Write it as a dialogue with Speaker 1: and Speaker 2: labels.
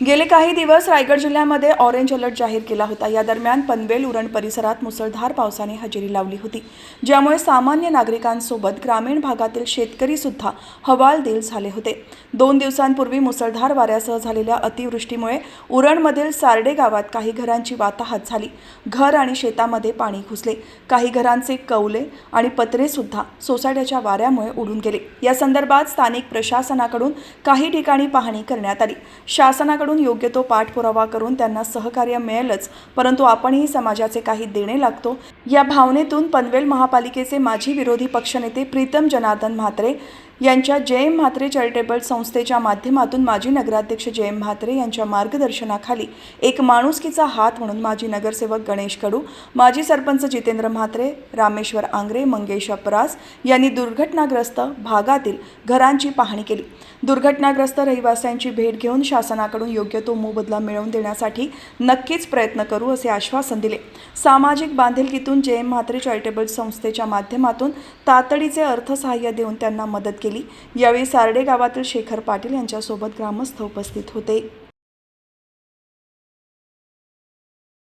Speaker 1: गेले काही दिवस रायगड जिल्ह्यामध्ये ऑरेंज अलर्ट जाहीर केला होता. या दरम्यान पनवेल उरण परिसरात मुसळधार पावसाने हजेरी लावली होती. ज्यामुळे सामान्य नागरिकांसोबत ग्रामीण भागातील शेतकरी सुद्धा हवालदिल झाले होते. दोन दिवसांपूर्वी मुसळधार वाऱ्यासह झालेल्या अतिवृष्टीमुळे उरणमधील सारडे गावात काही घरांची वाताहत झाली. घर आणि शेतामध्ये पाणी घुसले. काही घरांचे कौले आणि पत्रे सुद्धा सोसाट्याच्या वाऱ्यामुळे उडून गेले. या संदर्भात स्थानिक प्रशासनाकडून काही ठिकाणी पाहणी करण्यात आली. शासनाकडून योग्य तो पाठपुरावा करून त्यांना सहकार्य मिळेलच परंतु आपणही समाजाचे काही देणे लागतो. या भावनेतून पनवेल महापालिकेचे माजी विरोधी पक्षनेते प्रीतम जनार्दन म्हात्रे यांच्या जयम म्हात्रे चॅरिटेबल संस्थेच्या माध्यमातून माजी नगराध्यक्ष जयम म्हात्रे यांच्या मार्गदर्शनाखाली एक माणुसकीचा हात म्हणून माजी नगरसेवक गणेश कडू माजी सरपंच जितेंद्र म्हात्रे रामेश्वर आंग्रे मंगेश अपरास यांनी दुर्घटनाग्रस्त भागातील घरांची पाहणी केली. दुर्घटनाग्रस्त रहिवाशांची भेट घेऊन शासनाकडून योग्य तो मोबदला मिळवून देण्यासाठी नक्कीच प्रयत्न करू असे आश्वासन दिले. सामाजिक बांधिलकीतून जयम म्हात्रे चॅरिटेबल संस्थेच्या माध्यमातून तातडीचे अर्थसहाय्य देऊन त्यांना मदत केली. केली. यावेळी सारडे गावातील शेखर पाटील यांच्यासोबत ग्रामस्थ उपस्थित होते.